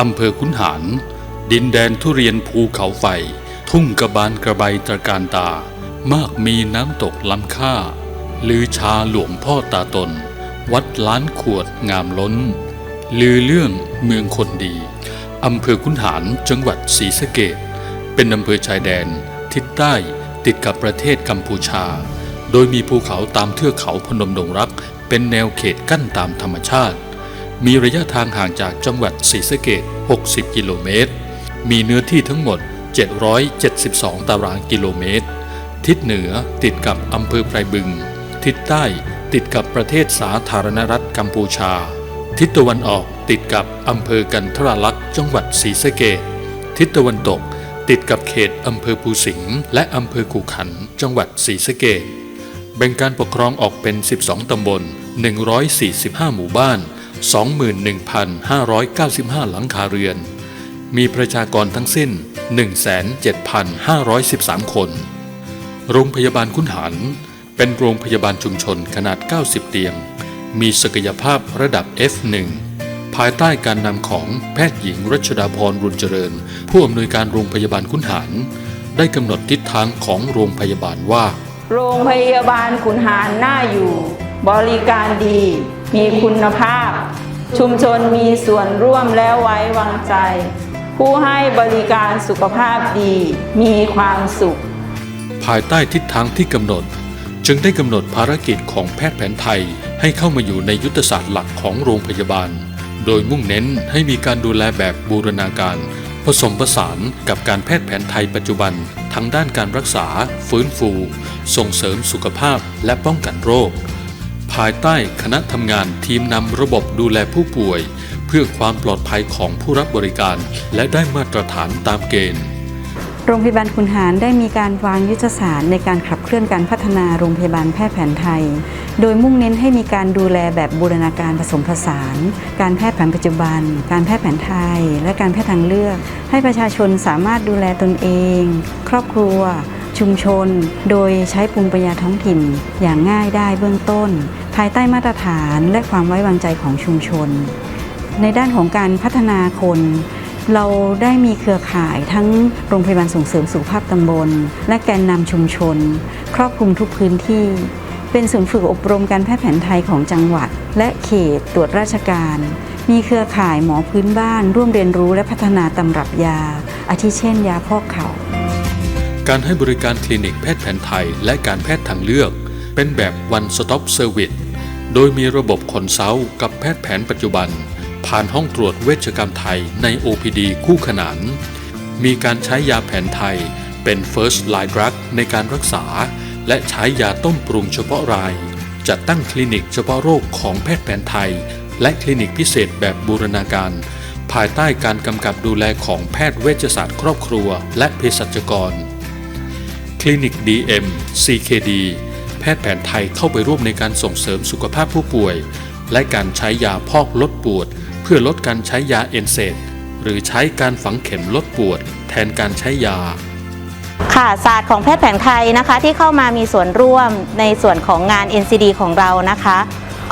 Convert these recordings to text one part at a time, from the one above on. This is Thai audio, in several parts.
อำเภอขุนหาร ดินแดนทุเรียนภูเขาไฟ ทุ่งกระบานกระใบตระการตา มากมีน้ำตกล้ำค่าลือชาหลวงพ่อตาตน วัดล้านขวดงามล้น ลือเรื่องเมืองคนดีอำเภอขุนหารจังหวัดศรีสะเกษเป็นอำเภอชายแดน ทิศใต้ติดกับประเทศกัมพูชา โดยมีภูเขาตามเทือกเขาพนมดงรัก เป็นแนวเขตกั้นตามธรรมชาติ มีระยะทางห่างจากจังหวัดศรีสะเกษ60 กิโลเมตร มีเนื้อที่ทั้งหมด 772 ตารางกิโลเมตร ทิศเหนือติดกับอำเภอไพรบึง ทิศใต้ติดกับประเทศสาธารณรัฐกัมพูชา ทิศตะวันออกติดกับอำเภอกันทราลักษณ์จังหวัดศรีสะเกษทิศตะวันตกติดกับเขตอำเภอภูสิงห์และอำเภอกูขัน จังหวัดศรีสะเกษแบ่งการปกครองออกเป็น 12 ตำบล 145 หมู่บ้าน 21,595 หลังคาเรือน มีประชากรทั้งสิ้น 17,513 คน โรงพยาบาลคุนหารเป็นโรงพยาบาลชุมชนขนาด 90 เตียง มีศักยภาพระดับ F1 ภายใต้การนำของแพทย์หญิงรัชดาพรรุนเจริญ ผู้อำนวยการโรงพยาบาลคุนหารได้กำหนดทิศทางของโรงพยาบาลว่า โรงพยาบาลขุนหารน่าอยู่ บริการดี มีคุณภาพ ชุมชนมีส่วนร่วมและไว้วางใจ ผู้ให้บริการสุขภาพดี มีความสุข ภายใต้ทิศทางที่กำหนด จึงได้กำหนดภารกิจของแพทย์แผนไทยให้เข้ามาอยู่ในยุทธศาสตร์หลักของโรงพยาบาล โดยมุ่งเน้นให้มีการดูแลแบบบูรณาการ ผสมผสานกับการแพทย์แผนไทยปัจจุบัน ทั้งด้านการรักษา ฟื้นฟู ส่งเสริมสุขภาพและป้องกันโรค ภายใต้คณะทำงานทีมนำระบบดูแลผู้ป่วย เพื่อความปลอดภัยของผู้รับบริการ และได้มาตรฐานตามเกณฑ์ โรงพยาบาลขุนหารได้มีการวางยุทธศาสตร์ในการขับเคลื่อนการพัฒนาโรงพยาบาลแพทย์แผนไทย โดยมุ่งเน้นให้มีการดูแลแบบบูรณาการผสมผสาน การแพทย์แผนปัจจุบัน การแพทย์แผนไทย และการแพทย์ทางเลือก ให้ประชาชนสามารถดูแลตนเอง ครอบครัวชุมชน โดยใช้ภูมิปัญญาท้องถิ่นอย่างง่ายได้เบื้องต้นายใต้มาตรฐานและความไว้วางใจของชุมชน ในด้านของการพัฒนาคน เราได้มีเครือข่ายทั้งโรงพยาบาลส่งเสริมสุขภาพตำบล และแกนนำชุมชน ครอบคลุมทุกพื้นที่ เป็นศูนย์ฝึกอบรมการแพทย์แผนไทยของจังหวัด และเขตตรวจราชการ มีเครือข่ายหมอพื้นบ้าน ร่วมเรียนรู้และพัฒนาตำรับยา อาทิเช่น ยาพอกเข่าการให้บริการคลินิกแพทย์แผนไทยและการแพทย์ทางเลือก เป็นแบบ one stop service โดยมีระบบคอนซัลท์กับแพทย์แผนปัจจุบัน ผ่านห้องตรวจเวชกรรมไทยใน OPD คู่ขนาน มีการใช้ยาแผนไทยเป็น first line drug ในการรักษา และใช้ยาต้มปรุงเฉพาะราย จัดตั้งคลินิกเฉพาะโรคของแพทย์แผนไทย และคลินิกพิเศษแบบบูรณาการ ภายใต้การกำกับดูแลของแพทย์เวชศาสตร์ครอบครัว และเภสัชกร คลินิก DM CKD แพทย์แผนไทยเข้าไปร่วมในการส่งเสริมสุขภาพผู้ป่วย และการใช้ยาพอกลดปวด เพื่อลดการใช้ยาเอนเซดหรือใช้การฝังเข็มลดปวด แทนการใช้ยาค่ะศาสตร์ของแพทย์แผนไทยนะคะที่เข้ามามีส่วนร่วมในส่วนของงาน NCD ของเรานะคะ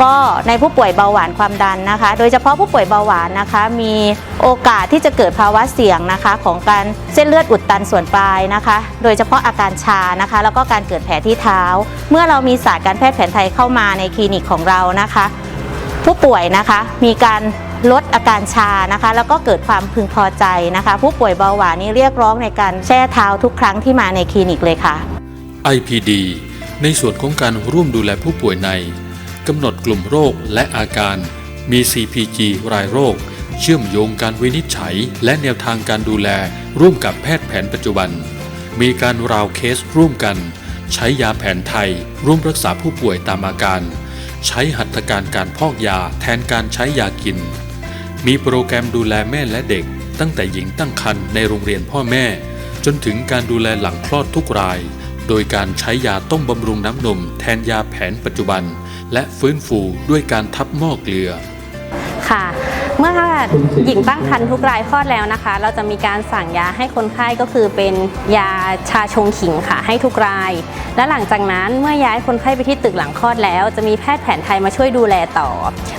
ก็ในผู้ป่วยเบาหวานความดันนะคะ โดยเฉพาะผู้ป่วยเบาหวานนะคะ มีโอกาสที่จะเกิดภาวะเสี่ยงนะคะ ของการเส้นเลือดอุดตันส่วนปลายนะคะ โดยเฉพาะอาการชานะคะ แล้วก็การเกิดแผลที่เท้า เมื่อเรามีศาสตร์การแพทย์แผนไทยเข้ามาในคลินิกของเรานะคะ ผู้ป่วยนะคะมีการลดอาการชานะคะ แล้วก็เกิดความพึงพอใจนะคะ ผู้ป่วยเบาหวานนี่เรียกร้องในการแช่เท้าทุกครั้งที่มาในคลินิกเลยค่ะ IPD ในส่วนของการร่วมดูแลผู้ป่วยใน กำหนดกลุ่มโรคและอาการ มี CPG รายโรค เชื่อมโยงการวินิจฉัย และแนวทางการดูแล ร่วมกับแพทย์แผนปัจจุบัน มีการราวเคสร่วมกัน ใช้ยาแผนไทย ร่วมรักษาผู้ป่วยตามอาการ ใช้หัตถการการพอกยาแทนการใช้ยากิน มีโปรแกรมดูแลแม่และเด็ก ตั้งแต่หญิงตั้งครรภ์ในโรงเรียนพ่อแม่ จนถึงการดูแลหลังคลอดทุกราย โดยการใช้ยาต้มบำรุงน้ำนมแทนยาแผนปัจจุบัน และฟื้นฟูด้วยการทับหม้อเกลือ ค่ะ เมื่อหญิงตั้งครรภ์ทุกรายคลอดแล้วนะคะ เราจะมีการสั่งยาให้คนไข้ก็คือเป็นยาชาชงขิงค่ะให้ทุกราย และหลังจากนั้นเมื่อย้ายคนไข้ไปที่ตึกหลังคลอดแล้ว จะมีแพทย์แผนไทยมาช่วยดูแลต่อ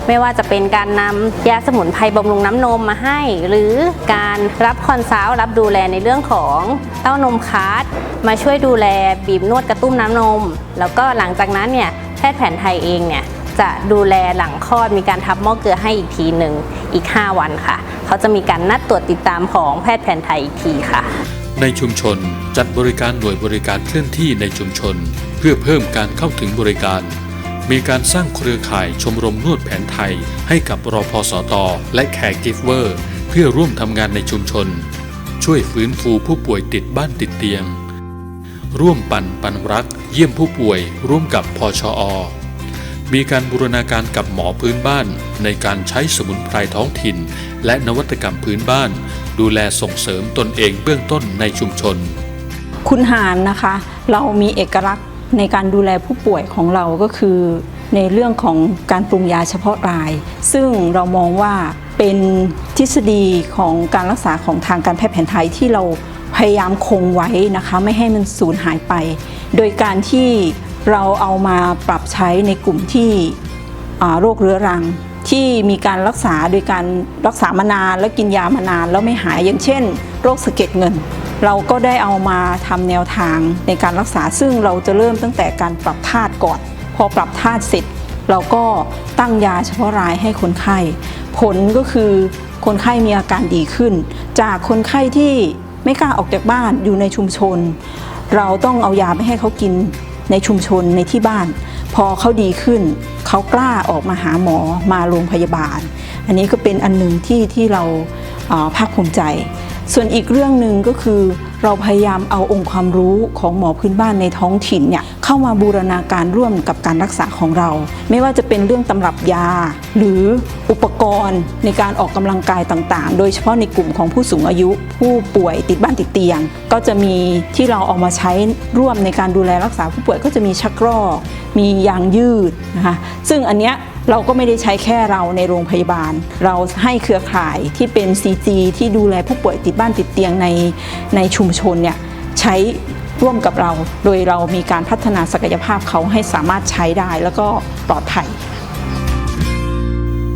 ไม่ว่าจะเป็นการนำยาสมุนไพรบำรุงน้ำนมมาให้ หรือการรับคอนซัลท์รับดูแลในเรื่องของเต้านมคาร์ดมาช่วยดูแลบีบนวดกระตุ้นน้ำนม แล้วก็หลังจากนั้นเนี่ย แพทย์แผนไทยเองเนี่ยจะดูแลหลังคลอดมีการทับหม้อเกลือให้อีกทีหนึ่งอีก 5 วันค่ะ เขาจะมีการนัดตรวจติดตามของแพทย์แผนไทยอีกทีค่ะ ในชุมชนจัดบริการหน่วยบริการเคลื่อนที่ในชุมชน เพื่อเพิ่มการเข้าถึงบริการ มีการสร้างเครือข่ายชมรมนวดแผนไทย ให้กับรอพสตและแคร์กิฟเวอร์ เพื่อร่วมทำงานในชุมชน ช่วยฟื้นฟูผู้ป่วยติดบ้านติดเตียง ร่วมปั่นปันรัก เยี่ยมผู้ป่วย ร่วมกับพชอ มีการบูรณาการกับหมอพื้นบ้าน ในการใช้สมุนไพรท้องถิ่น และนวัตกรรมพื้นบ้าน ดูแลส่งเสริมตนเองเบื้องต้นในชุมชน คุณหารนะคะ เรามีเอกลักษณ์ในการดูแลผู้ป่วยของเราก็คือ ในเรื่องของการปรุงยาเฉพาะราย ซึ่งเรามองว่าเป็นทฤษฎีของการรักษาของทางการแพทย์แผนไทยที่เรา พยายามคงไว้นะคะ ไม่ให้มันสูญหายไป โดยการที่เราเอามาปรับใช้ในกลุ่มที่โรคเรื้อรัง ที่มีการรักษาโดยการรักษามานานแล้วกินยามานานแล้วไม่หายอย่างเช่น โรคสะเก็ดเงิน เราก็ได้เอามาทำแนวทางในการรักษาซึ่งเราจะเริ่มตั้งแต่การปรับธาตุก่อน พอปรับธาตุเสร็จ เราก็ตั้งยาเฉพาะรายให้คนไข้ ผลก็คือคนไข้มีอาการดีขึ้น จากคนไข้ที่ ไม่กล้าออกจากบ้านอยู่ในชุมชน เราต้องเอายาไปให้เขากินในชุมชนในที่บ้าน พอเขาดีขึ้น เขากล้าออกมาหาหมอมาโรงพยาบาล อันนี้ก็เป็นอันหนึ่งที่ที่เราภาคภูมิใจ ส่วนอีกเรื่องหนึ่งก็คือ เราพยายามเอาองค์ความรู้ของหมอพื้นบ้านในท้องถิ่นเนี่ยเข้ามาบูรณาการร่วมกับการรักษาของเรา ไม่ว่าจะเป็นเรื่องตำรับยา หรืออุปกรณ์ในการออกกำลังกายต่างๆ โดยเฉพาะในกลุ่มของผู้สูงอายุ ผู้ป่วยติดบ้านติดเตียง ก็จะมีที่เราเอามาใช้ร่วมในการดูแลรักษาผู้ป่วยก็จะมีชักรอกมียางยืดนะคะซึ่งอันเนี้ย เราก็ไม่ได้ใช้แค่เราในโรงพยาบาล เราให้เครือข่ายที่เป็น CG ที่ดูแลผู้ป่วยติดบ้านติดเตียงในในชุมชนเนี่ยใช้ร่วมกับเรา โดยเรามีการพัฒนาศักยภาพเขาให้สามารถใช้ได้แล้วก็ปลอดภัย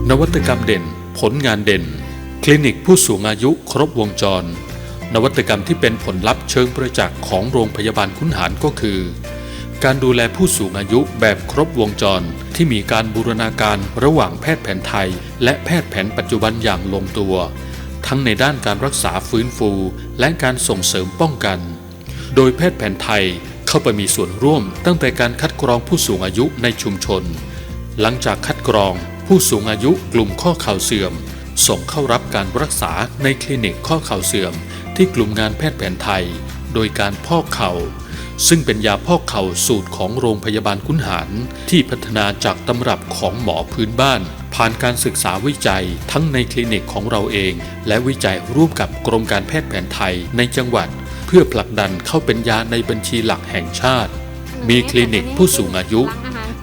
นวัตกรรมเด่น ผลงานเด่น คลินิกผู้สูงอายุครบวงจร นวัตกรรมที่เป็นผลลัพธ์เชิงประจักษ์ของโรงพยาบาลคุนหารก็คือ การดูแลผู้สูงอายุแบบครบวงจร ที่มีการบูรณาการระหว่างแพทย์แผนไทย และแพทย์แผนปัจจุบันอย่างลงตัว ทั้งในด้านการรักษาฟื้นฟู และการส่งเสริมป้องกัน โดยแพทย์แผนไทยเข้าไปมีส่วนร่วม ตั้งแต่การคัดกรองผู้สูงอายุในชุมชน หลังจากคัดกรองผู้สูงอายุกลุ่มข้อเข่าเสื่อม ส่งเข้ารับการรักษาในคลินิกข้อเข่าเสื่อม ที่กลุ่มงานแพทย์แผนไทย โดยการพอกเข่า ซึ่งเป็นยาพอกเข่าสูตรของโรงพยาบาลคุนหารที่พัฒนาจากตำรับของหมอพื้นบ้าน ผ่านการศึกษาวิจัยทั้งในคลินิกของเราเอง และวิจัยร่วมกับกรมการแพทย์แผนไทยในจังหวัด เพื่อผลักดันเข้าเป็นยาในบัญชีหลักแห่งชาติ มีคลินิกผู้สูงอายุ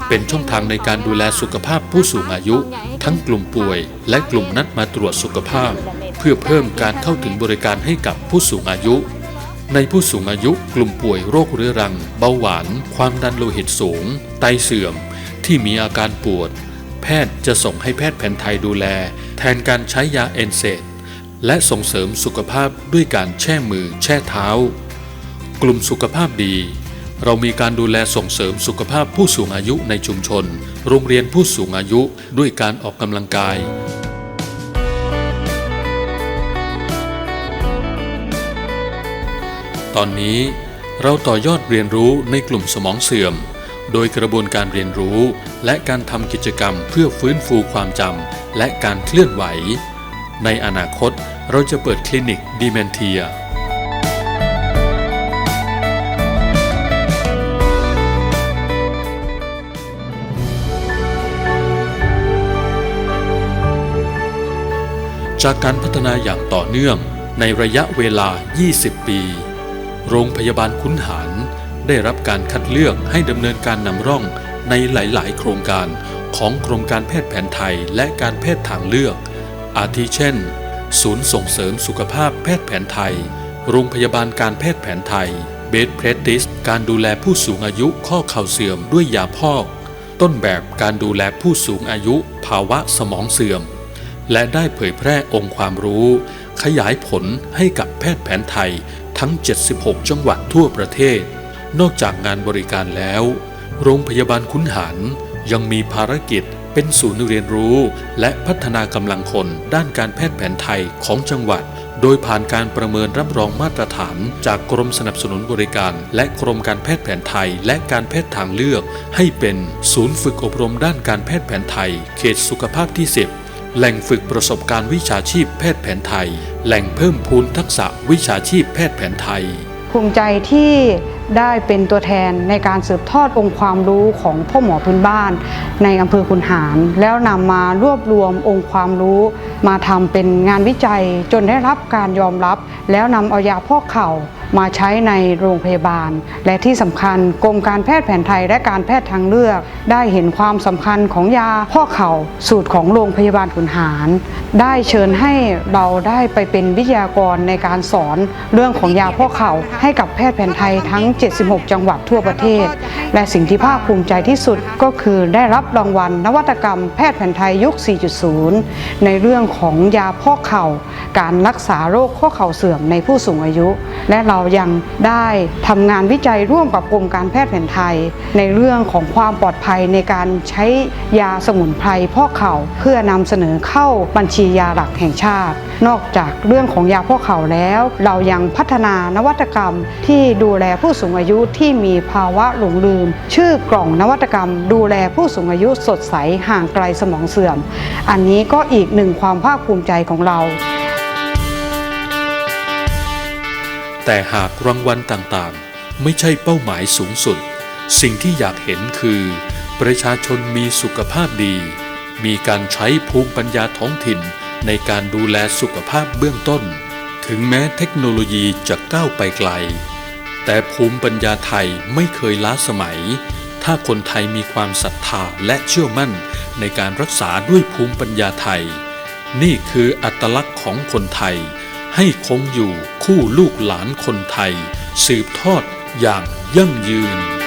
เป็นช่องทางในการดูแลสุขภาพผู้สูงอายุ ทั้งกลุ่มป่วย และกลุ่มนัดมาตรวจสุขภาพ เพื่อเพิ่มการเข้าถึงบริการให้กับผู้สูงอายุ ในผู้สูงอายุกลุ่มป่วยโรคเรื้อรัง เบาหวาน ความดันโลหิตสูง ไตเสื่อม ที่มีอาการปวด แพทย์จะส่งให้แพทย์แผนไทยดูแล แทนการใช้ยาเอนเซดและส่งเสริมสุขภาพด้วยการแช่มือแช่เท้า กลุ่มสุขภาพดี เรามีการดูแลส่งเสริมสุขภาพผู้สูงอายุในชุมชน โรงเรียนผู้สูงอายุด้วยการออกกำลังกาย ตอนนี้เราต่อยอดเรียนรู้ในกลุ่มสมองเสื่อม โดยกระบวนการเรียนรู้ และการทำกิจกรรมเพื่อฟื้นฟูความจำและการเคลื่อนไหว ในอนาคตเราจะเปิดคลินิกดีเมนเทียจากการพัฒนาอย่างต่อเนื่องในระยะเวลา 20 ปี โรงพยาบาลคุ้นหาร ได้รับการคัดเลือกให้ดำเนินการนำร่องในหลาย ๆ โครงการของกรมการแพทย์แผนไทยและการแพทย์ทางเลือก อาทิเช่น ศูนย์ส่งเสริมสุขภาพแพทย์แผนไทย โรงพยาบาลการแพทย์แผนไทยเบสเพรติสการดูแลผู้สูงอายุข้อเข่าเสื่อมด้วยยาพอก ต้นแบบการดูแลผู้สูงอายุภาวะสมองเสื่อม และได้เผยแพร่องค์ความรู้ ขยายผลให้กับแพทย์แผนไทย ทั้ง 76 จังหวัดทั่วประเทศ นอกจากงานบริการแล้ว โรงพยาบาลคุ้นหารยังมีภารกิจเป็นศูนย์เรียนรู้ และพัฒนากำลังคนด้านการแพทย์แผนไทยของจังหวัด โดยผ่านการประเมินรับรองมาตรฐาน จากกรมสนับสนุนบริการ และกรมการแพทย์แผนไทย และการแพทย์ทางเลือก ให้เป็นศูนย์ฝึกอบรมด้านการแพทย์แผนไทย เขตสุขภาพที่ 10 แหล่งฝึกประสบการณ์วิชาชีพแพทย์แผนไทย แหล่งเพิ่มพูนทักษะวิชาชีพแพทย์แผนไทย ภูมิใจที่ได้เป็นตัวแทนในการสืบทอดองค์ความรู้ของพ่อหมอพื้นบ้าน ในอำเภอคุนหาร แล้วนำมารวบรวมองค์ความรู้ มาทำเป็นงานวิจัยจนได้รับการยอมรับ แล้วนำเอายาพอกเข่า มาใช้ในโรงพยาบาล และที่สำคัญกรมการแพทย์แผนไทยและการแพทย์ทางเลือก ได้เห็นความสำคัญของยาพอเข่าสูตรของโรงพยาบาลขุนหาร ได้เชิญให้เราได้ไปเป็นวิทยากรในการสอนเรื่องของยาพอเข่าให้กับแพทย์แผนไทยทั้ง 76 จังหวัดทั่วประเทศ และสิ่งที่ภาคภูมิใจที่สุดก็คือได้รับรางวัลนวัตกรรมแพทย์แผนไทยยุค 4.0 ในเรื่องของยาพอเข่า การรักษาโรคข้อเข่าเสื่อมในผู้สูงอายุ และเรายังได้ทำงานวิจัยร่วมกับกรมการแพทย์แผนไทย ในเรื่องของความปลอดภัยในการใช้ยาสมุนไพรพ่อเข่าเพื่อนำเสนอเข้าบัญชียาหลักแห่งชาติ นอกจากเรื่องของยาพ่อเข่าแล้ว เรายังพัฒนานวัตกรรมที่ดูแลผู้สูงอายุที่มีภาวะหลงลืม ชื่อกล่องนวัตกรรม ดูแลผู้สูงอายุสดใสห่างไกลสมองเสื่อม อันนี้ก็อีกหนึ่งความภาคภูมิใจของเรา แต่หากรางวัลต่างๆ ไม่ใช่เป้าหมายสูงสุด สิ่งที่อยากเห็นคือ ประชาชนมีสุขภาพดี มีการใช้ภูมิปัญญาท้องถิ่นในการดูแลสุขภาพเบื้องต้น ถึงแม้เทคโนโลยีจะก้าวไปไกล แต่ภูมิปัญญาไทยไม่เคยล้าสมัย ถ้าคนไทยมีความศรัทธาและเชื่อมั่นในการรักษาด้วยภูมิปัญญาไทย นี่คืออัตลักษณ์ของคนไทย ให้คงอยู่คู่ลูกหลานคนไทย สืบทอดอย่างยั่งยืน